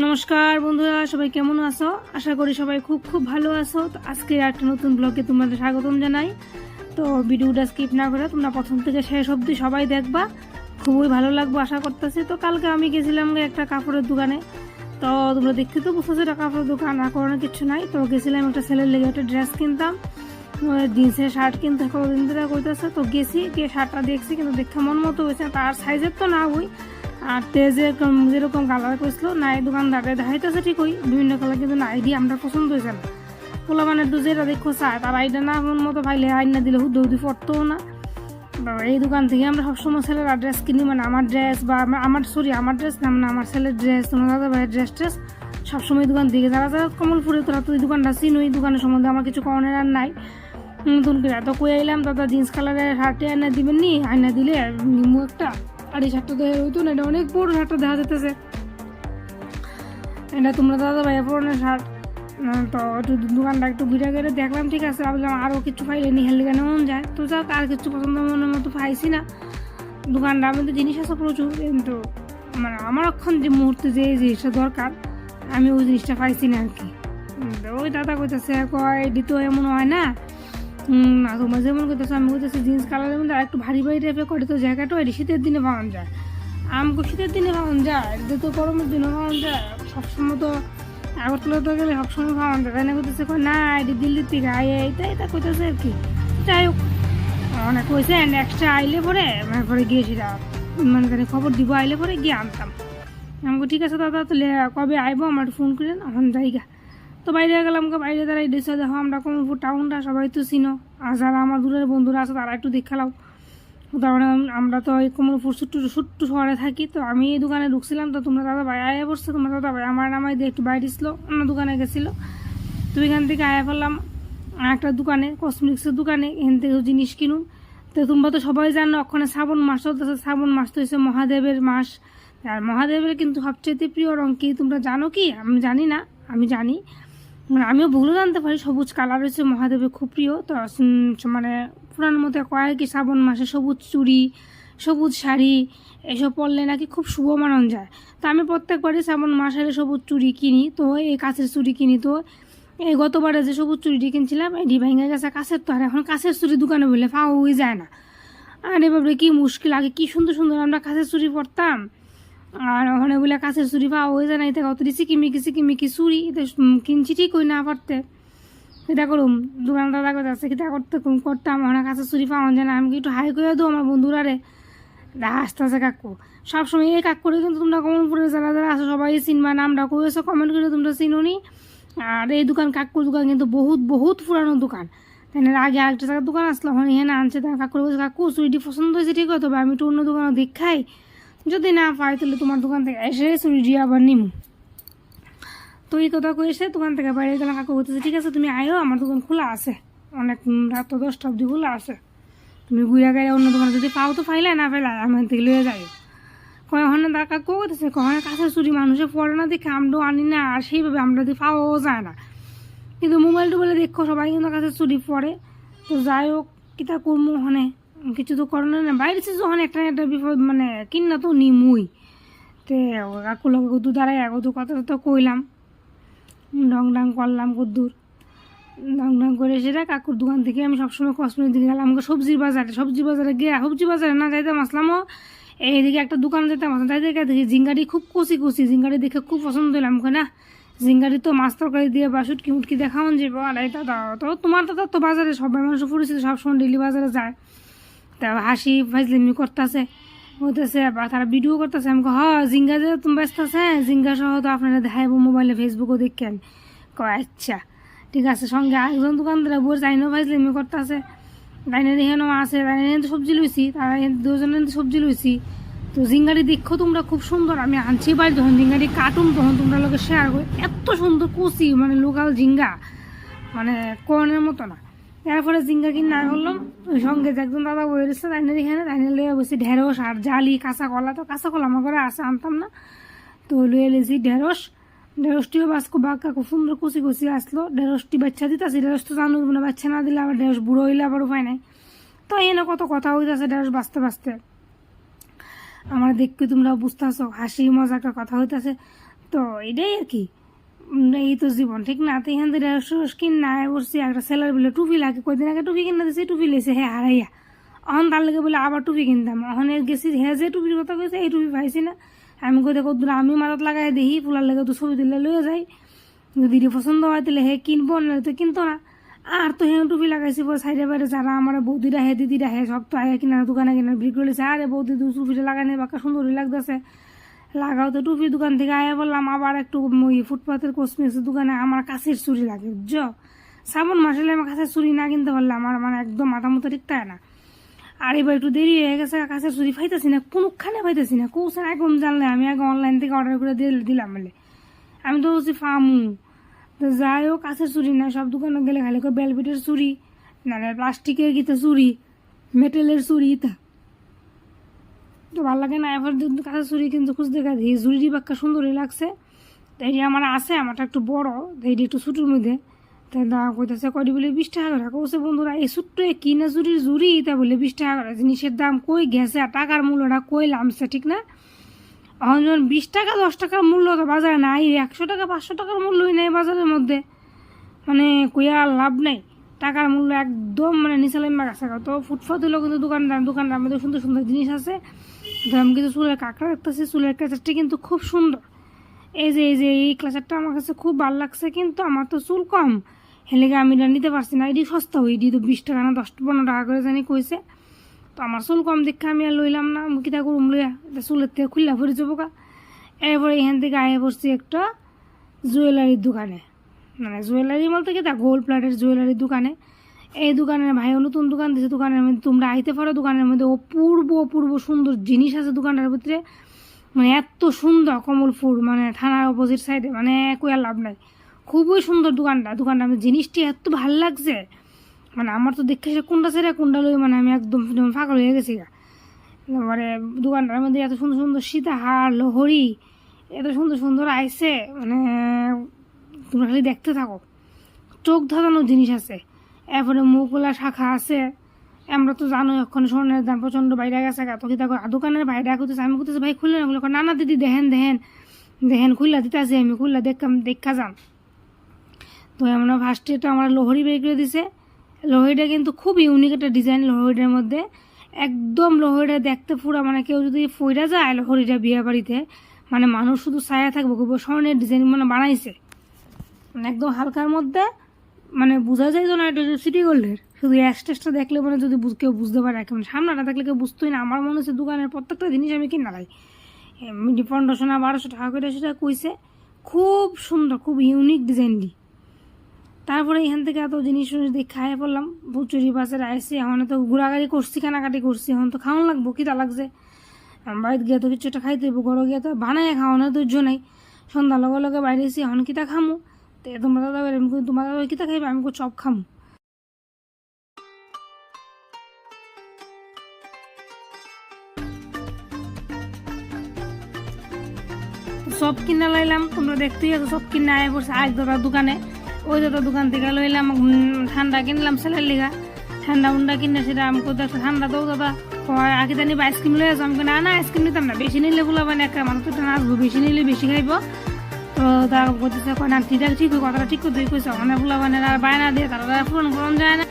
নমস্কার বন্ধুরা, সবাই কেমন আছো? আশা করি সবাই খুব খুব ভালো আছো। তো আজকে একটা নতুন ব্লগে তোমাদের স্বাগতম জানাই। তো ভিডিওটা স্কিপ না করে তোমরা প্রথম থেকে শেষ অবধি সবাই দেখবা। খুবই ভালো লাগবে আশা করতেছি। তো কালকে আমি গেছিলাম একটা কাপড়ের দোকানে। তো তোমরা দেখতে তো বুঝতেছো এটা কাপড়ের দোকান আর কোনো কিছু নাই। তো গেছিলাম একটা ছেলের লেগে একটা ড্রেস কিনতাম। জিন্সের শার্ট কিনতে কতদিন ধরে কইতেছে। তো গেছি, গিয়ে শার্টটা দেখছি, কিন্তু দেখতে মন মতো হয়েছে তার সাইজের তো না ওই। আর তেজে কম- যেরকম কালার করছিল নাই দোকানদারে দেখাইতেছে ঠিক ওই বিভিন্ন কালার কিন্তু না আইডি আমরা পছন্দ হয়েছে না। পোলা মানে দু যেটা দেখো, চায়, তার আইডা না মন মতো পাইলে আইনা দিলে হুদ হুদি পড়তেও না। এই দোকান থেকে আমরা সবসময় ছেলের ড্রেস কিনি মানে আমার ড্রেস বা আমার- সরি আমার ড্রেস না মানে আমার ছেলের ড্রেস তোমার দাদা ভাইয়ের ড্রেস ট্রেস, সবসময় দোকান থেকে। যারা যারা কমলপুরে, তোরা তো এই দোকানটা চিনো এই দোকানের সম্বন্ধে আমার কিছু কনের আর নাই। নতুন করে এত কই আইলাম, দাদা জিন্স কালারের শার্টে আয়না দিবেন নি আয়না দিলে নিমু একটা। আর এই শার্টটা দেখা হইতো না, এটা অনেক বড় শার্টটা দেখা যেতেছে। এটা তোমরা দাদা ভাইয়া পুরনো শার্ট তো একটু দোকানটা একটু ঘুরে গেলে দেখলাম, ঠিক আছে, ভাবলাম আরও কিছু পাইলে নি হেলে কেন মন যায়। তো যাক, আর কিছু পছন্দ মনের মতো পাইছি না। দোকানটা আমি তো জিনিস আছে প্রচুর, কিন্তু মানে আমার এখন যে মুহূর্তে যে জিনিসটা দরকার, আমি ওই জিনিসটা পাইছি না আর কি। তো ওই দাদা কইতেছে, কয় এটি তো এমন হয় না তোমরা যেমন করতেছো আমি করতেছি জিন্স কালারের মধ্যে আর একটু ভারী ভারী টাইপের করে তো জ্যাকেটও এটি শীতের দিনে পাওয়া যায়। আমকে শীতের দিনে পাওয়া যায় এটা তো গরমের দিনে পাওয়া যায়। সবসময় তো আগরতলা তো গেলে সবসময় পাওয়া যায়, তাই না করতেছে না, এটি দিল্লির থেকে আয় এটা এটা কইতেছে আর কি। যাই হোক অনেক কইছে নেক্সট আইলে পরে মানে পরে গিয়ে সেটা মানে তাহলে খবর দিব, আইলে পরে গিয়ে আনতাম। আমাকে ঠিক আছে, দাদা, তাহলে কবে আইবো, আমার ফোন করেন, এখন জায়গা তো বাইরে গেলাম বাইরে দাঁড়াই দিচ্ছে দেখো আমরা কমলপুর টাউনটা সবাই তো চিনো। আর যারা আমার দূরের বন্ধুরা আছে, তারা একটু দেখালাম তার মানে আমরা তো এই কমলপুর ছোট্ট ছোট্ট শহরে থাকি, তো আমি এই দোকানে ঢুকছিলাম, তো তোমরা দাদা ভাই আয়া বসছে তোমরা দাদা ভাই আমার নামাই দিয়ে একটু বাইরে ছিল, অন্য দোকানে গেছিল। তো এখান থেকে আয়া ফেললাম একটা দোকানে কসমেটিক্সের দোকানে, এখান থেকে জিনিস কিনুন। তো তোমরা তো সবাই জানো, ওখানে শ্রাবণ মাস চলতেছে, শ্রাবণ মাস তো হচ্ছে মহাদেবের মাস। আর মহাদেবের কিন্তু সবচেয়ে প্রিয় রং কি তোমরা জানো কি? আমি জানি না, আমি জানি। মানে আমিও ভুলও জানতে পারি, সবুজ কালার হচ্ছে মহাদেবের খুব প্রিয়। তো মানে পুরানোর মধ্যে কয় কি, শ্রাবণ মাসে সবুজ চুড়ি, সবুজ শাড়ি, এসব পরলে নাকি খুব শুভ মানন যায়। তো আমি প্রত্যেকবারই শ্রাবণ মাস হলে সবুজ চুড়ি কিনি, তো এই কাছের চুড়ি কিনি তো। এই গতবারে যে সবুজ চুড়িটি কিনছিলাম, এটি ভেঙে গেছে কাছের, তো আর এখন কাছের চুড়ি দোকানে বললে পাওয়াই যায় না। আর এভাবে কি মুশকিল, আগে কি সুন্দর সুন্দর আমরা কাছের চুড়ি পরতাম। আর ওখানে বলে কাছের চুরি পাওয়া হয়ে যায় না এটা কত চিকিমিকি চিকিমিকি চুরি এটা কিনছি ঠিক ওই না পারতে। এটা করুম দোকান দাদা কথা আছে করতে করতাম ওখানে কাছের চুরি পাওয়া যায় না, আমি একটু হাই করে দেবো আমার বন্ধুরা রে? হাসতে আছে কাকু। সবসময় এই কাক করে কিন্তু তোমরা কমলপুরে যারা যারা আছো, সবাই চিনবা নামটা করেছ কমেন্ট করে তোমরা চিনো নি আর এই দোকান, কাকুর দোকান কিন্তু বহুত বহুত পুরানো দোকান। তাই না আগে আরেকটা জায়গার দোকান আসলো, এখানে আনছে তার কাকুর কাকু, চুরিটি পছন্দ হয়েছে, ঠিক আছে, তবে আমি একটু অন্য দোকানে দেখাই। যদি না পাই, তাহলে তোমার দোকান থেকে এসে দিয়ে আবার নিমু। তো এই কথা কয়েছে দোকান থেকে বাইরে গেলাম, কাকু বলতেছে, ঠিক আছে, তুমি আয়ো, আমার দোকান খোলা আছে। অনেক রাত দশটা অবধি খোলা আছে। তুমি ঘুরে গেলে অন্য দোকানে যদি পাও তো পাইলে, না পাইলে আমার থেকে লয়ে যাই। ওখানে তার কাকু বলতেছে কখনো কাছের চুরি মানুষে পড়ে না দেখে আমরাও আনি না, আর সেইভাবে আমরা যদি পাওয়াও যায় না। কিন্তু মোবাইল টোবাইলে দেখো, সবাই কিন্তু কাছে চুরি পড়ে। তো যাই হোক কিতা করব ওখানে কিছু তো করে না বাইরে সে যখন একটা একটা বিপদ মানে কিনা তো নিমুই। তে কাকু লোক কদ্দু দাঁড়াই কদ্দু কথা তো কইলাম। ডং ডাং করলাম কদ্দুর ডং ডাং করে এসে সেটা কাকুর দোকান থেকে আমি সবসময় কসমেটিক দিকে গেলাম। আমাকে সবজির বাজারে সবজি বাজারে গিয়ে, সবজি বাজারে না যাইতাম আসলামও এইদিকে একটা দোকান যেতাম আসলাম, তাই দেখে দেখি জিঙ্গারি খুব কচি কচি জিঙ্গারি দেখে খুব পছন্দ হইলাম, কই না? জিঙ্গারি তো মাছ তরকারি দিয়ে বা শুটকি মুটকি দেখাওন যাব আর এটা দাও, তো তোমার দাদা তো বাজারে সবাই মানুষ পরিচিত সবসময় ডেলি বাজারে যায়। তা হাসি ফাইজলিমি করতেছে, বলতেছে তারা ভিডিও করতেছে, আমি হ জিঙ্গা যে তুমি ব্যস্ত আছে জিঙ্গা সহ তো আপনারা দেখাইবো মোবাইলে ফেসবুকও দেখেন। কয় আচ্ছা ঠিক আছে, সঙ্গে একজন দোকানদার বই চাইনো ফাইজলিমি করতেছে। তাইনে এখানেও আছে তাইনে তো সবজি লইছি, তারা দুজনে সবজি লইছি। তো জিঙ্গারি দেখো তোমরা, খুব সুন্দর, আমি আনছি বাড়ি যখন জিঙ্গারি কাটুন তখন তোমরা লোকে শেয়ার করি। এত সুন্দর কুচি মানে লোকাল জিঙ্গা মানে কোরআনের মতো না। এরপরে জিঙ্গা কিনে করলাম ওই সঙ্গে একজন দাদা বই রয়েছে, তাইনের এখানে, তাইনের লইয়া বসে ঢেঁড়স আর জালি, কাঁচা কলা তো কাঁচা কলা আমার ঘরে আছে, আনতাম না। তো লইয়া লেছি ঢেঁড়স। ঢেঁড়সটিও বাসকো বাক্কা খুব সুন্দর কুচি কুচি আসলো। ঢেঁড়সটি বাচ্চা দিতেছি, ঢেঁড়স তো জানো মানে বাচ্চা না দিলে আবার ঢেঁড়স বুড়ো হইলে আবার উপায় নাই। তো এনে কত কথা হইতেছে ঢেঁড়স বাঁচতে বাঁচতে। আমার দেখতে তোমরা বুঝতেছো, হাসি মজা একটা কথা হইতেছে। তো এটাই আর কি। এই তো জীবন, ঠিক না? তো এখান থেকে কিন না বসছি একটা সেলার বলে টুপি লাগে, কয়দিন আগে টুপি কিনা দিয়েছে টুপি লেছে হ্যাঁ হারাইয়া। অহন তার লেগে বলে আবার টুপি কিনতাম। অহন গেছি হ্যাঁ যে টুপির কথা কইছে, এই টুপি পাইছি না। আমি কই, দেখো দূর আমি মাথাত লাগাই দেখি ফুলার লেগে তো ছবি তুলে লয়ে যাই। যদি পছন্দ হয়, তাহলে হে কিনবো না তো কিনতো না। আর তো হে টুপি লাগাইছি পরে সাইডে বাইরে যারা, আমার বৌদিরা হে, দিদিরা হে, সব তো আগে কিনা দোকানে কিনা বিক্রি করেছে। আরে বৌদি দু টুপিটা লাগাই নেই বাঁকা সুন্দরই লাগতেছে। লাগাও তো টুপি দোকান থেকে আয়া বললাম, আবার একটু ওই ফুটপাথের কসমেটিক্সের দোকানে আমার কাছের চুরি লাগে জ শ্রাবণ মাসে আমার কাছের চুরি না কিনতে পারলে আমার মানে একদম মাথা মতো ঠিক না। আর এবার একটু দেরি হয়ে গেছে, কাছের চুরি পাইতেছি না, কোনোখানে পাইতেছি না কৌশল একদম জানলে আমি আগে অনলাইন থেকে অর্ডার করে দিলাম বলে। আমি তো বলছি, ফামু, তো যাই হোক, কাছের চুরি না, সব দোকানে গেলে খালি করে বেলবেটের চুরি নাহলে প্লাস্টিকের গীতে চুরি মেটেলের চুরি ইতা ভালো লাগে না। এবার কিন্তু কাঁচা চুরি কিন্তু খুঁজতে গেছি চুরিটি বাক্কা সুন্দরই লাগছে। তাই এই আমার আছে, আমারটা একটু বড়, তো এইটি একটু ছোটোর মধ্যে তাই দা কইতেছে কয়টি বলে বিশ টাকা করে। কৌছে বন্ধুরা, এই ছোট্ট কিনা চুরির জুরি তা বলে বিশ টাকা করে। জিনিসের দাম কই গেছে আর টাকার মূল্য মূল্যটা কই লামছে, ঠিক না? এখন যখন বিশ টাকা, দশ টাকার মূল্য তো বাজারে নাই, একশো টাকা, পাঁচশো টাকার মূল্যই নেই বাজারের মধ্যে। মানে কইয়া লাভ নেই। টাকার মূল্য একদম মানে নিচালাইমা গেছে তো ফুটপাত হলেও কিন্তু দোকানদার দোকানদার মধ্যে সুন্দর সুন্দর জিনিস আছে। তো আমি কিন্তু চুলের কাঁকড়া দেখতেছি চুলের ক্লাচারটি কিন্তু খুব সুন্দর। এই যে এই যে, এই ক্লাচারটা আমার কাছে খুব ভালো লাগছে, কিন্তু আমার তো চুল কম। হেলেগে আমি এটা নিতে পারছি না। এটি সস্তা হই এটি তো বিশ টাকা না দশ, পনেরো টাকা করে জানি কইছে। তো আমার চুল কম দেখে আমি আর লইলাম না, আমি কিতা করুম লইয়া চুলের থেকে খুললা ভরে যাব গা। এরপরে এখান থেকে আয়ে পড়ছি একটা জুয়েলারির দোকানে। মানে জুয়েলারি বলতে কি তা, গোল্ড প্লাটের জুয়েলারির দোকানে। এই দোকানের ভাইও নতুন দোকান দিয়েছে দোকানের মধ্যে তোমরা আইতে পারো, দোকানের মধ্যে অপূর্ব অপূর্ব সুন্দর জিনিস আছে দোকানটার ভিতরে। মানে এত সুন্দর কমল ফুল মানে থানার অপোজিট সাইডে মানে কই আর লাভ নাই। খুবই সুন্দর দোকানটা দোকানটা আমার জিনিসটি এত ভালো লাগছে। মানে আমার তো দেখে সে কোনটা ছেড়ে কোনটা লই মানে আমি একদম ফাঁকা হয়ে গেছি গা। এবারে দোকানটার মধ্যে এত সুন্দর সুন্দর সীতাহার, লোহরি, এত সুন্দর সুন্দর আইসে মানে তোমরা খালি দেখতে থাকো। চোখ ধাঁধানোর জিনিস আছে। এরপরে মুখগুলা শাখা আছে। আমরা তো জানো এখন স্বর্ণের দাম প্রচণ্ড বাইরে গেছে তো কি দেখো দোকানের বাইরে করতেছে আমি করতেছি ভাই খুলে না বলে না না, দিদি, দেখেন দেখেন দেখেন, খুললা দিতে আসি আমি, খুললা দেখাম দেখা যান। তো আমরা ফার্স্টে তো আমার লোহরি বের করে দিছে। লোহরিটা কিন্তু খুব ইউনিক একটা ডিজাইন লোহরিটার মধ্যে। একদম লোহরিটা দেখতে পুরো মানে কেউ যদি ফইরা যায় লোহরিটা বিয়ে বাড়িতে মানে মানুষ শুধু ছায়া থাকবে স্বর্ণের ডিজাইন মানে বানাইছে। মানে একদম হালকার মধ্যে মানে বোঝা যায় তো না এটা সিটি গোল্ডের শুধু অ্যাস্টেসটা দেখলে মানে যদি কেউ বুঝতে পারে কেমন সামনে না থাকলে কেউ বুঝতোই না। আমার মনে হচ্ছে দোকানের প্রত্যেকটা জিনিস আমি কিনা লাই এমনি পনেরোশো না বারোশো টাকা করে সেটা কইছে। খুব সুন্দর, খুব ইউনিক ডিজাইনটি তারপরে এখান থেকে এত জিনিস দিয়ে খাইয়ে পড়লাম। ভুচুরি বাসের আইসি, এখন তো ঘোরাঘাড়ি করছি, কেনাকাটি করছি, এখন তো খাওয়ান লাগবো কিতা লাগছে। বাড়িতে গিয়ে তো কিছু একটা খাইতে হইব, ঘরে গিয়ে তো বানাই খাওয়ানোর ধৈর্য নাই। সন্ধ্যা লগে লগে বাইরে এসে এখন কিতা খামু। তো তোমরা দাদা আমি কই, তোমার দাদা কিতা খাইবে আমি চপ সব কিনা লাইলাম তোমরা দেখতেই আছো সব কিনা আয় পড়ছে আজ দাদার দোকানে। ওই দাদার দোকান থেকে লইলাম ঠান্ডা কিনলাম ছেলের লিগা। ঠান্ডা উন্ডা কিনে সেটা আমি কোথাও ঠান্ডা দাও দাদা। কয় আগে জানি আইসক্রিম লয়ে আসো আমি না না আইসক্রিম নিতাম না বেশি নিলে বলা মানে একটা মানুষ তো নাচবো বেশি নিলে বেশি খাইব। তো তারা বলতেছে কয় না ঠিক আছে ঠিক কথাটা ঠিক করতে কইছে। অনেক বলা মানে আর বায়না দিয়ে তারা পূরণ করন যায় না।